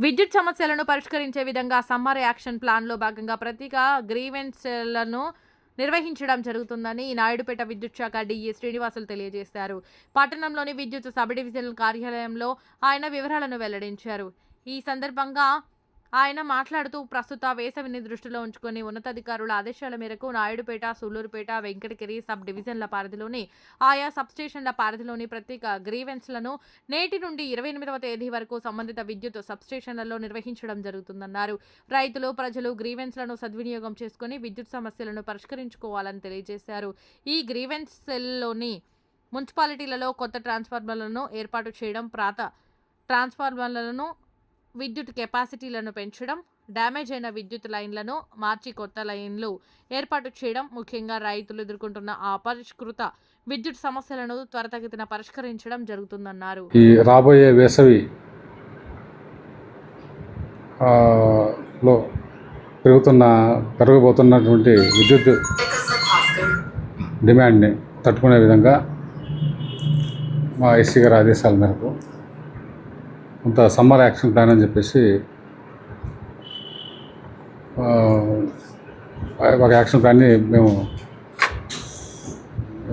విద్యుత్ సమస్యలను పరిష్కరించే విధంగా సమ్మర్ యాక్షన్ ప్లాన్లో భాగంగా ప్రత్యేక గ్రీవెన్స్లను నిర్వహించడం జరుగుతుందని నాయుడుపేట విద్యుత్ శాఖ డిఈ శ్రీనివాసులు తెలియజేశారు. పట్టణంలోని విద్యుత్ సబ్ డివిజనల్ కార్యాలయంలో ఆయన వివరాలను వెల్లడించారు. ఈ సందర్భంగా ఆయన మాట్లాడుతూ ప్రస్తుత వేసవిని దృష్టిలో ఉంచుకొని ఉన్నతాధికారుల ఆదేశాల మేరకు నాయుడుపేట సూలూరుపేట వెంకటగిరి సబ్ డివిజన్ల పరిధిలోని ఆయా సబ్స్టేషన్ల పరిధిలోని ప్రత్యేక గ్రీవెన్స్లను నేటి నుండి ఇరవై ఎనిమిదవ తేదీ వరకు సంబంధిత విద్యుత్ సబ్స్టేషన్లలో నిర్వహించడం జరుగుతుందన్నారు. రైతులు ప్రజలు గ్రీవెన్స్లను సద్వినియోగం చేసుకుని విద్యుత్ సమస్యలను పరిష్కరించుకోవాలని తెలియజేశారు. ఈ గ్రీవెన్స్ సెల్లోని మున్సిపాలిటీలలో కొత్త ట్రాన్స్ఫార్మర్లను ఏర్పాటు చేయడం ప్రాత ట్రాన్స్ఫార్మర్లను విద్యుత్ కెపాసిటీలను పెంచడం డ్యామేజ్ అయిన విద్యుత్ లైన్లను మార్చి కొత్త లైన్లు ఏర్పాటు చేయడం ముఖ్యంగా రైతులు ఎదుర్కొంటున్న అపరిష్కృత విద్యుత్ సమస్యలను త్వరితగతిన పరిష్కరించడం జరుగుతుందన్నారు. ఈ రాబోయే వేసవి లో పెరుగుతున్న పెరగబోతున్నటువంటి విద్యుత్ డిమాండ్ని తట్టుకునే విధంగా మా ఎస్సీ గారి ఆదేశాల మేరకు కొంత సమ్మర్ యాక్షన్ ప్లాన్ అని చెప్పేసి ఒక యాక్షన్ ప్లాన్ని మేము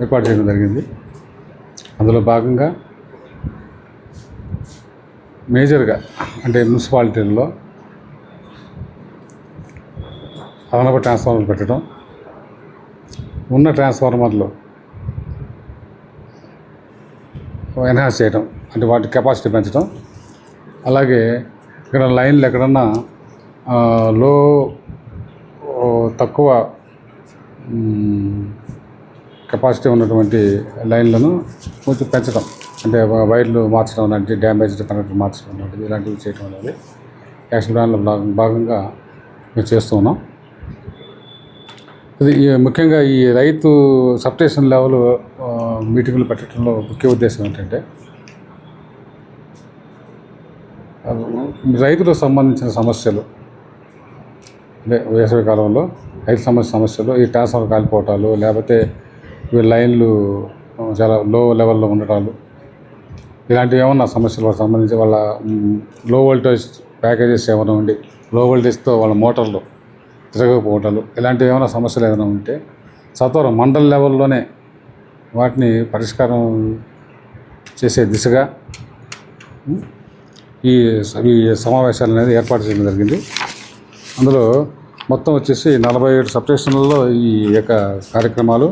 ఏర్పాటు చేయడం జరిగింది. అందులో భాగంగా మేజర్గా అంటే మున్సిపాలిటీల్లో అదనపు ట్రాన్స్ఫార్మర్లు పెట్టడం ఉన్న ట్రాన్స్ఫార్మర్లు ఎన్హాన్స్ చేయడం అంటే వాటి కెపాసిటీ పెంచడం అలాగే ఇక్కడ లైన్లు ఎక్కడన్నా లో తక్కువ కెపాసిటీ ఉన్నటువంటి లైన్లను కొంచెం పెంచడం. అంటే వైర్లు మార్చడం లాంటి డ్యామేజ్డ్ కనెక్టర్ మార్చడం లాంటివి ఇలాంటివి చేయడం అనేది యాక్షన్ ప్లాన్లో భాగం- భాగంగా మేము చేస్తూ ఉన్నాం. ఇది ముఖ్యంగా ఈ రైతు సబ్స్టేషన్ లెవెల్ మీటింగులు పెట్టడంలో ముఖ్య ఉద్దేశం ఏంటంటే ఆ, రైతులకు సంబంధించిన సమస్యలు అంటే వేసవి కాలంలో రైతు సమస్య సమస్యలు ఈ ట్రాన్స్ఫార్మర్ కాలిపోవటాలు లేకపోతే లైన్లు చాలా లో లెవెల్లో ఉండటాలు ఇలాంటివి ఏమన్నా సమస్యలు వాళ్ళకి సంబంధించి వాళ్ళ లో వోల్టేజ్ ప్యాకేజెస్ ఏమైనా ఉండి లో వోల్టేజ్తో వాళ్ళ మోటార్లు తిరగకపోవటాలు ఇలాంటివి ఏమైనా సమస్యలు ఏమైనా ఉంటే సత్వరం మండల లెవెల్లోనే వాటిని పరిష్కారం చేసే దిశగా ఈ ఈ సమావేశాలు అనేది ఏర్పాటు చేయడం జరిగింది. అందులో మొత్తం వచ్చేసి నలభై ఏడు సబ్స్టేషన్లలో ఈ యొక్క కార్యక్రమాలు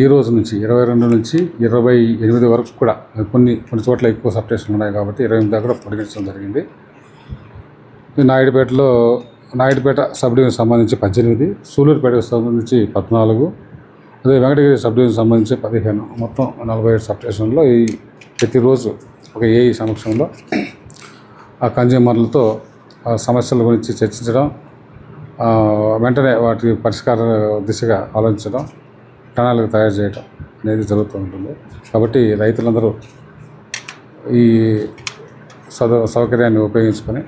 ఈ రోజు నుంచి ఇరవై రెండు నుంచి ఇరవై ఎనిమిది వరకు కూడా కొన్ని కొన్ని చోట్ల ఎక్కువ సబ్స్టేషన్లు ఉన్నాయి కాబట్టి ఇరవై ఎనిమిది దాకా కూడా పొడిగించడం జరిగింది. నాయుడుపేటలో నాయుడుపేట సబ్ డివిజన్ సంబంధించి పద్దెనిమిది సూలూరుపేటకు సంబంధించి పద్నాలుగు అదే వెంకటగిరి సబ్ డివిజన్ సంబంధించి పదిహేను. మొత్తం నలభై ఏడు సబ్స్టేషన్లో ఈ ప్రతిరోజు ఒక ఏఈ సమక్షంలో ఆ కన్జ్యూమర్లతో ఆ సమస్యల గురించి చర్చించడం వెంటనే వాటి పరిష్కార దిశగా ఆలోచించడం ప్రణాళిక తయారు చేయడం అనేది జరుగుతూ ఉంటుంది. కాబట్టి రైతులందరూ ఈ సద సౌకర్యాన్ని ఉపయోగించుకొని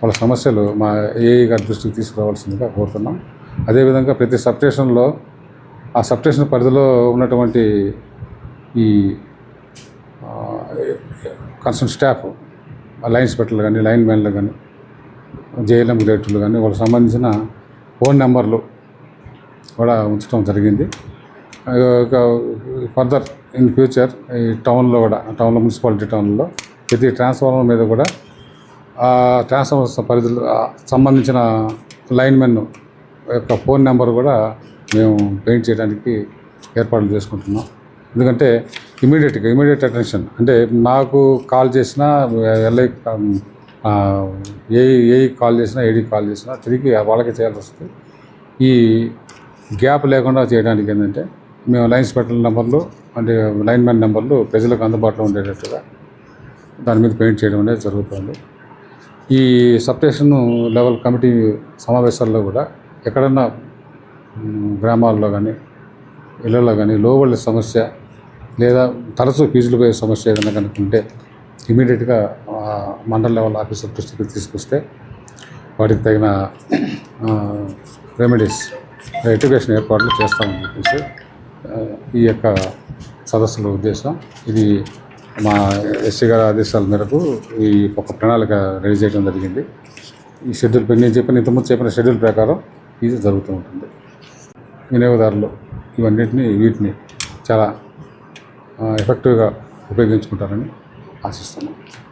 వాళ్ళ సమస్యలు మా ఏఈ గారి దృష్టికి తీసుకురావాల్సిందిగా కోరుతున్నాం. అదేవిధంగా ప్రతి సబ్స్టేషన్లో ఆ సబ్స్టేషన్ పరిధిలో ఉన్నటువంటి ఈ కన్సర్న్ స్టాఫ్ లైన్ ఇన్స్పెక్టర్లు కానీ లైన్ మ్యాన్లు కానీ జేఎల్ఎం గ్రేటర్లు కానీ వాళ్ళకి సంబంధించిన ఫోన్ నెంబర్లు కూడా ఉంచడం జరిగింది. ఫర్దర్ ఇన్ ఫ్యూచర్ ఈ టౌన్లో కూడా టౌన్లో మున్సిపాలిటీ టౌన్లో ప్రతి ట్రాన్స్ఫార్మర్ మీద కూడా ఆ ట్రాన్స్ఫార్మర్ పరిధిలో సంబంధించిన సంబంధించిన లైన్మెన్ యొక్క ఫోన్ నెంబర్ కూడా మేము పెయింట్ చేయడానికి ఏర్పాట్లు చేసుకుంటున్నాం. ఎందుకంటే ఇమీడియట్గా ఇమీడియట్ అటెన్షన్ అంటే నాకు కాల్ చేసినా L I A A call చేసినా ఏడీ కాల్ చేసినా తిరిగి వాళ్ళకి చేయాల్సి వస్తుంది. ఈ గ్యాప్ లేకుండా చేయడానికి ఏంటంటే మేము లైన్స్ పెట్టిన నెంబర్లు అంటే లైన్ మ్యాన్ నెంబర్లు ప్రజలకు అందుబాటులో ఉండేటట్టుగా దాని మీద పెయింట్ చేయడం అనేది జరుగుతుంది. ఈ సబ్స్టేషన్ లెవెల్ కమిటీ సమావేశాల్లో కూడా ఎక్కడన్నా గ్రామాల్లో కానీ ఇళ్ళల్లో కానీ లో సమస్య లేదా తరచూ ఫీజులు పోయే సమస్య ఏదైనా కనుక్కుంటే ఇమీడియట్గా మండల లెవెల్ ఆఫీసర్ దృష్టికి తీసుకొస్తే వాటికి తగిన రెమెడీస్ ఎడ్యుకేషన్ ఏర్పాట్లు చేస్తామని చెప్పేసి ఈ యొక్క సదస్సుల ఉద్దేశం. ఇది మా ఎస్సీ గారి ఆదేశాల మేరకు ఈ ఒక ప్రణాళిక రెడీ చేయడం జరిగింది. ఈ షెడ్యూల్ నేను చెప్పిన ఇంతకుముందు చెప్పిన షెడ్యూల్ ప్రకారం ఇది జరుగుతూ ఉంటుంది. వినియోగదారులు ఇవన్నిటిని వీటిని చాలా ఎఫెక్టివ్గా ఉపయోగించుకుంటారని ఆశిస్తున్నాను